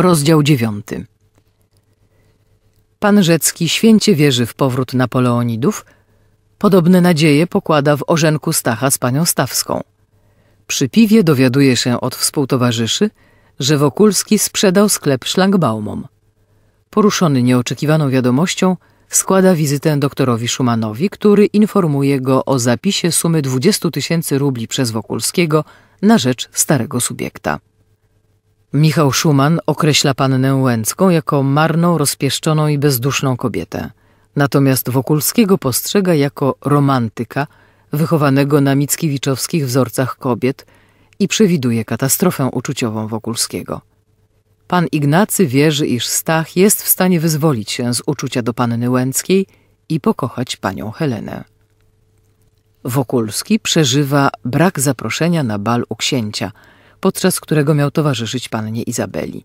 Rozdział dziewiąty. Pan Rzecki święcie wierzy w powrót Napoleonidów, podobne nadzieje pokłada w orzenku Stacha z panią Stawską. Przy piwie dowiaduje się od współtowarzyszy, że Wokulski sprzedał sklep szlangbaumom. Poruszony nieoczekiwaną wiadomością, składa wizytę doktorowi Szumanowi, który informuje go o zapisie sumy 20 tysięcy rubli przez Wokulskiego na rzecz starego subiekta. Michał Szuman określa pannę Łęcką jako marną, rozpieszczoną i bezduszną kobietę. Natomiast Wokulskiego postrzega jako romantyka, wychowanego na mickiewiczowskich wzorcach kobiet i przewiduje katastrofę uczuciową Wokulskiego. Pan Ignacy wierzy, iż Stach jest w stanie wyzwolić się z uczucia do panny Łęckiej i pokochać panią Helenę. Wokulski przeżywa brak zaproszenia na bal u księcia, podczas którego miał towarzyszyć pannie Izabeli.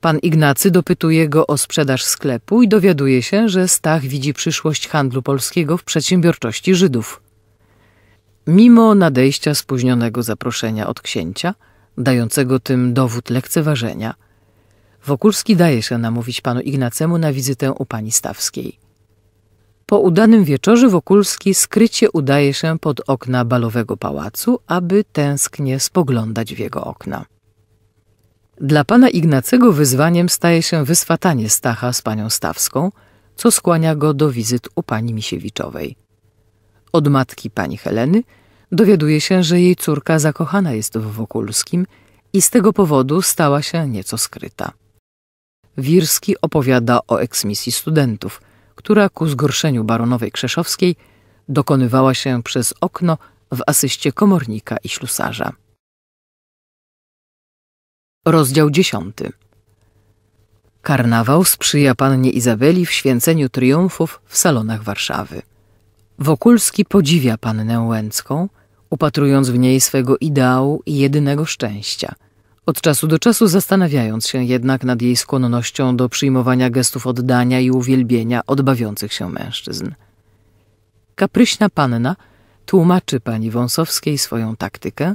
Pan Ignacy dopytuje go o sprzedaż sklepu i dowiaduje się, że Stach widzi przyszłość handlu polskiego w przedsiębiorczości Żydów. Mimo nadejścia spóźnionego zaproszenia od księcia, dającego tym dowód lekceważenia, Wokulski daje się namówić panu Ignacemu na wizytę u pani Stawskiej. Po udanym wieczorze Wokulski skrycie udaje się pod okna balowego pałacu, aby tęsknie spoglądać w jego okna. Dla pana Ignacego wyzwaniem staje się wyswatanie Stacha z panią Stawską, co skłania go do wizyt u pani Misiewiczowej. Od matki pani Heleny dowiaduje się, że jej córka zakochana jest w Wokulskim i z tego powodu stała się nieco skryta. Wirski opowiada o eksmisji studentów, która ku zgorszeniu baronowej Krzeszowskiej dokonywała się przez okno w asyście komornika i ślusarza. Rozdział dziesiąty. Karnawał sprzyja pannie Izabeli w święceniu triumfów w salonach Warszawy. Wokulski podziwia pannę Łęcką, upatrując w niej swego ideału i jedynego szczęścia, od czasu do czasu zastanawiając się jednak nad jej skłonnością do przyjmowania gestów oddania i uwielbienia od bawiących się mężczyzn. Kapryśna panna tłumaczy pani Wąsowskiej swoją taktykę,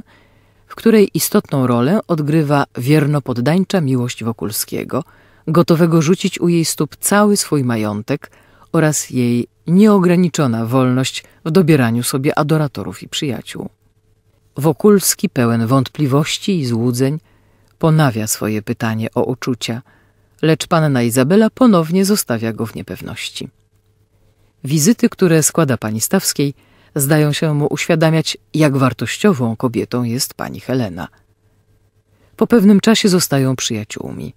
w której istotną rolę odgrywa wiernopoddańcza miłość Wokulskiego, gotowego rzucić u jej stóp cały swój majątek oraz jej nieograniczona wolność w dobieraniu sobie adoratorów i przyjaciół. Wokulski, pełen wątpliwości i złudzeń, ponawia swoje pytanie o uczucia, lecz panna Izabela ponownie zostawia go w niepewności. Wizyty, które składa pani Stawskiej, zdają się mu uświadamiać, jak wartościową kobietą jest pani Helena. Po pewnym czasie zostają przyjaciółmi.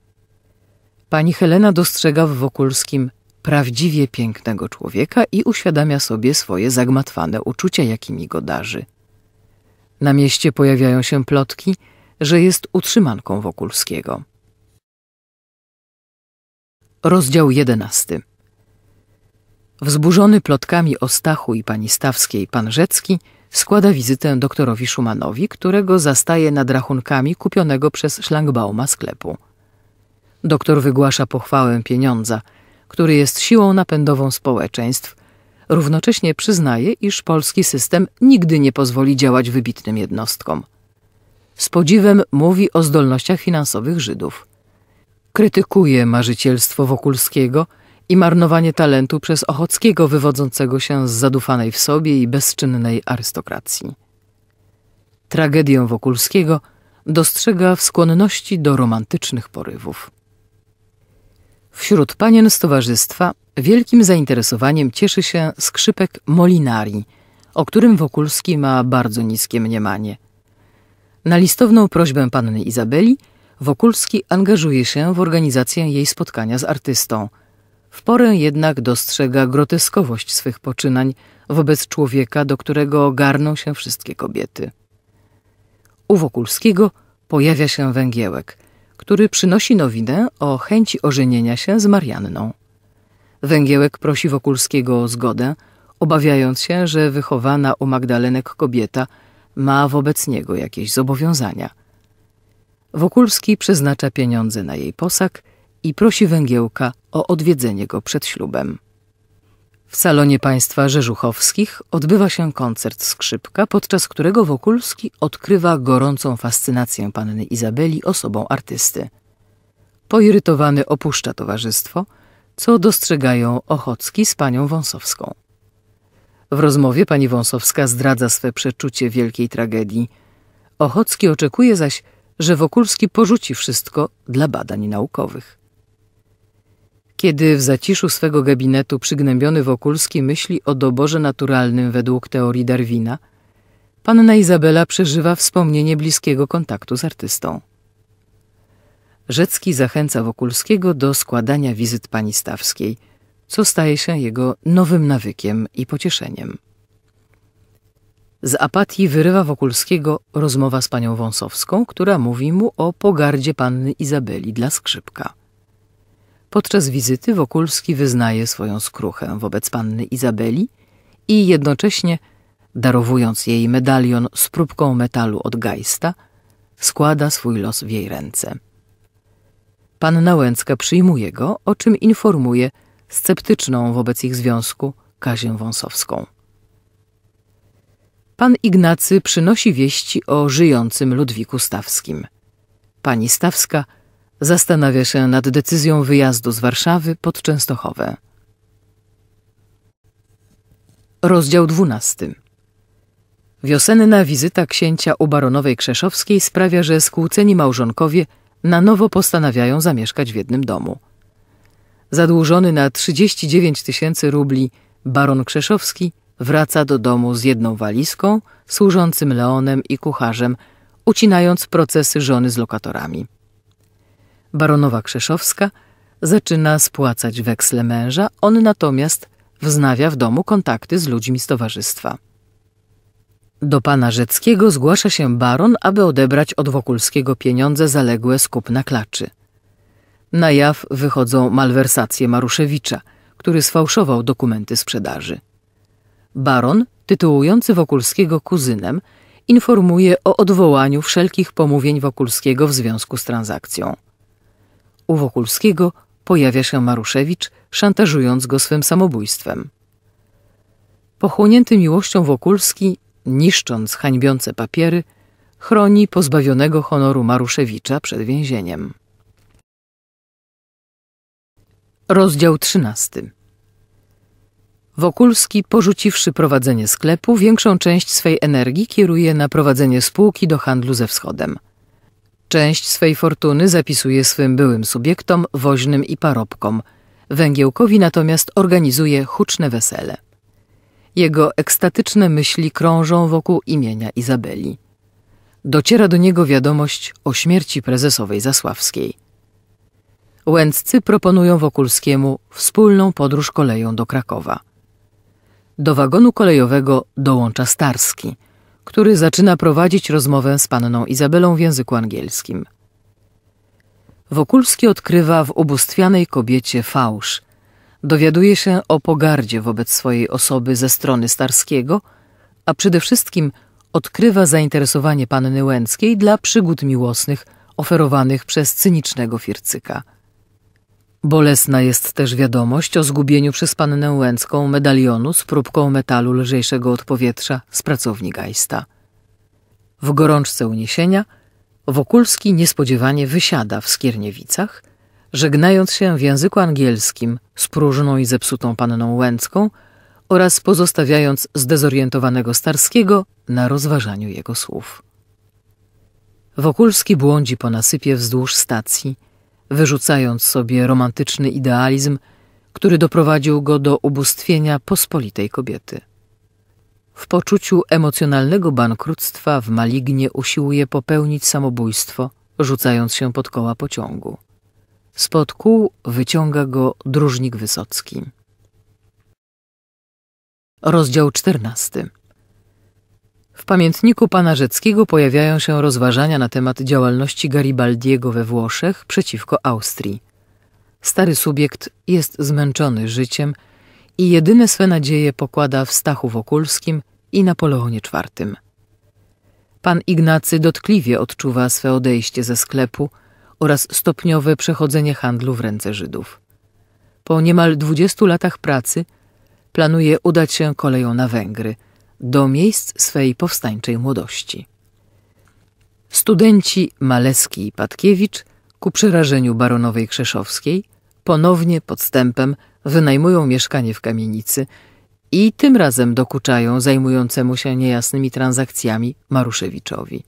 Pani Helena dostrzega w Wokulskim prawdziwie pięknego człowieka i uświadamia sobie swoje zagmatwane uczucia, jakimi go darzy. Na mieście pojawiają się plotki, że jest utrzymanką Wokulskiego. Rozdział jedenasty. Wzburzony plotkami o Stachu i pani Stawskiej pan Rzecki składa wizytę doktorowi Szumanowi, którego zastaje nad rachunkami kupionego przez szlangbauma sklepu. Doktor wygłasza pochwałę pieniądza, który jest siłą napędową społeczeństw, równocześnie przyznaje, iż polski system nigdy nie pozwoli działać wybitnym jednostkom. Z podziwem mówi o zdolnościach finansowych Żydów. Krytykuje marzycielstwo Wokulskiego – i marnowanie talentu przez Ochockiego wywodzącego się z zadufanej w sobie i bezczynnej arystokracji. Tragedię Wokulskiego dostrzega w skłonności do romantycznych porywów. Wśród panien z towarzystwa wielkim zainteresowaniem cieszy się skrzypek Molinari, o którym Wokulski ma bardzo niskie mniemanie. Na listowną prośbę panny Izabeli Wokulski angażuje się w organizację jej spotkania z artystą – w porę jednak dostrzega groteskowość swych poczynań wobec człowieka, do którego garną się wszystkie kobiety. U Wokulskiego pojawia się węgiełek, który przynosi nowinę o chęci ożenienia się z Marianną. Węgiełek prosi Wokulskiego o zgodę, obawiając się, że wychowana u Magdalenek kobieta ma wobec niego jakieś zobowiązania. Wokulski przeznacza pieniądze na jej posag i prosi Węgiełka o odwiedzenie go przed ślubem. W salonie państwa Rzeżuchowskich odbywa się koncert skrzypka, podczas którego Wokulski odkrywa gorącą fascynację panny Izabeli osobą artysty. poirytowany opuszcza towarzystwo, co dostrzegają Ochocki z panią Wąsowską. W rozmowie pani Wąsowska zdradza swe przeczucie wielkiej tragedii. Ochocki oczekuje zaś, że Wokulski porzuci wszystko dla badań naukowych. Kiedy w zaciszu swego gabinetu przygnębiony Wokulski myśli o doborze naturalnym według teorii Darwina, panna Izabela przeżywa wspomnienie bliskiego kontaktu z artystą. Rzecki zachęca Wokulskiego do składania wizyt pani Stawskiej, co staje się jego nowym nawykiem i pocieszeniem. Z apatii wyrywa Wokulskiego rozmowa z panią Wąsowską, która mówi mu o pogardzie panny Izabeli dla skrzypka. Podczas wizyty Wokulski wyznaje swoją skruchę wobec panny Izabeli i jednocześnie, darowując jej medalion z próbką metalu od Geista, składa swój los w jej ręce. Panna Łęcka przyjmuje go, o czym informuje sceptyczną wobec ich związku Kazię Wąsowską. Pan Ignacy przynosi wieści o żyjącym Ludwiku Stawskim. Pani Stawska zastanawia się nad decyzją wyjazdu z Warszawy pod Częstochowę. Rozdział dwunasty. Wiosenna wizyta księcia u baronowej Krzeszowskiej sprawia, że skłóceni małżonkowie na nowo postanawiają zamieszkać w jednym domu. Zadłużony na 39 tysięcy rubli baron Krzeszowski wraca do domu z jedną walizką, służącym leonem i kucharzem, ucinając procesy żony z lokatorami. Baronowa Krzeszowska zaczyna spłacać weksle męża, on natomiast wznawia w domu kontakty z ludźmi z towarzystwa. Do pana Rzeckiego zgłasza się baron, aby odebrać od Wokulskiego pieniądze zaległe z kupna klaczy. Na jaw wychodzą malwersacje Maruszewicza, który sfałszował dokumenty sprzedaży. Baron, tytułujący Wokulskiego kuzynem, informuje o odwołaniu wszelkich pomówień Wokulskiego w związku z transakcją. U Wokulskiego pojawia się Maruszewicz, szantażując go swym samobójstwem. Pochłonięty miłością Wokulski, niszcząc hańbiące papiery, chroni pozbawionego honoru Maruszewicza przed więzieniem. Rozdział trzynasty. Wokulski, porzuciwszy prowadzenie sklepu, większą część swej energii kieruje na prowadzenie spółki do handlu ze wschodem. Część swej fortuny zapisuje swym byłym subiektom, woźnym i parobkom. Węgiełkowi natomiast organizuje huczne wesele. Jego ekstatyczne myśli krążą wokół imienia Izabeli. Dociera do niego wiadomość o śmierci prezesowej Zasławskiej. Łęccy proponują Wokulskiemu wspólną podróż koleją do Krakowa. Do wagonu kolejowego dołącza Starski, który zaczyna prowadzić rozmowę z panną Izabelą w języku angielskim. Wokulski odkrywa w ubóstwianej kobiecie fałsz. Dowiaduje się o pogardzie wobec swojej osoby ze strony Starskiego, a przede wszystkim odkrywa zainteresowanie panny Łęckiej dla przygód miłosnych oferowanych przez cynicznego Fircyka – Bolesna jest też wiadomość o zgubieniu przez pannę Łęcką medalionu z próbką metalu lżejszego od powietrza z pracowni Geista. W gorączce uniesienia Wokulski niespodziewanie wysiada w Skierniewicach, żegnając się w języku angielskim z próżną i zepsutą panną Łęcką oraz pozostawiając zdezorientowanego Starskiego na rozważaniu jego słów. Wokulski błądzi po nasypie wzdłuż stacji – wyrzucając sobie romantyczny idealizm, który doprowadził go do ubóstwienia pospolitej kobiety. W poczuciu emocjonalnego bankructwa w malignie usiłuje popełnić samobójstwo, rzucając się pod koła pociągu. Spod kół wyciąga go dróżnik Wysocki. Rozdział czternasty. W pamiętniku pana Rzeckiego pojawiają się rozważania na temat działalności Garibaldiego we Włoszech przeciwko Austrii. Stary subiekt jest zmęczony życiem i jedyne swe nadzieje pokłada w Stachu Wokulskim i Napoleonie IV. Pan Ignacy dotkliwie odczuwa swe odejście ze sklepu oraz stopniowe przechodzenie handlu w ręce Żydów. Po niemal dwudziestu latach pracy planuje udać się koleją na Węgry – do miejsc swej powstańczej młodości. Studenci Maleski i Patkiewicz Ku przerażeniu baronowej Krzeszowskiej ponownie podstępem wynajmują mieszkanie w kamienicy i tym razem dokuczają zajmującemu się niejasnymi transakcjami Maruszewiczowi.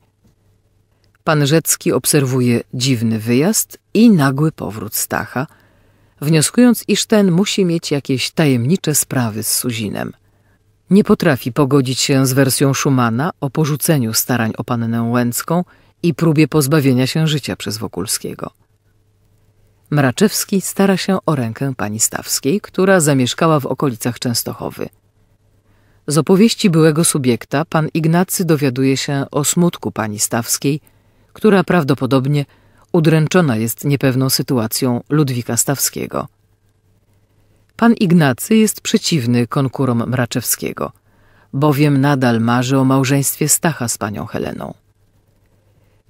Pan Rzecki obserwuje dziwny wyjazd i nagły powrót Stacha, wnioskując, iż ten musi mieć jakieś tajemnicze sprawy z Suzinem. Nie potrafi pogodzić się z wersją Schumana o porzuceniu starań o pannę Łęcką i próbie pozbawienia się życia przez Wokulskiego. Mraczewski stara się o rękę pani Stawskiej, która zamieszkała w okolicach Częstochowy. Z opowieści byłego subiekta pan Ignacy dowiaduje się o smutku pani Stawskiej, która prawdopodobnie udręczona jest niepewną sytuacją Ludwika Stawskiego. Pan Ignacy jest przeciwny konkurom Mraczewskiego, bowiem nadal marzy o małżeństwie Stacha z panią Heleną.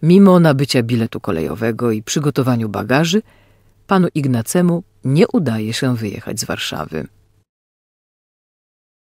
Mimo nabycia biletu kolejowego i przygotowaniu bagaży, panu Ignacemu nie udaje się wyjechać z Warszawy.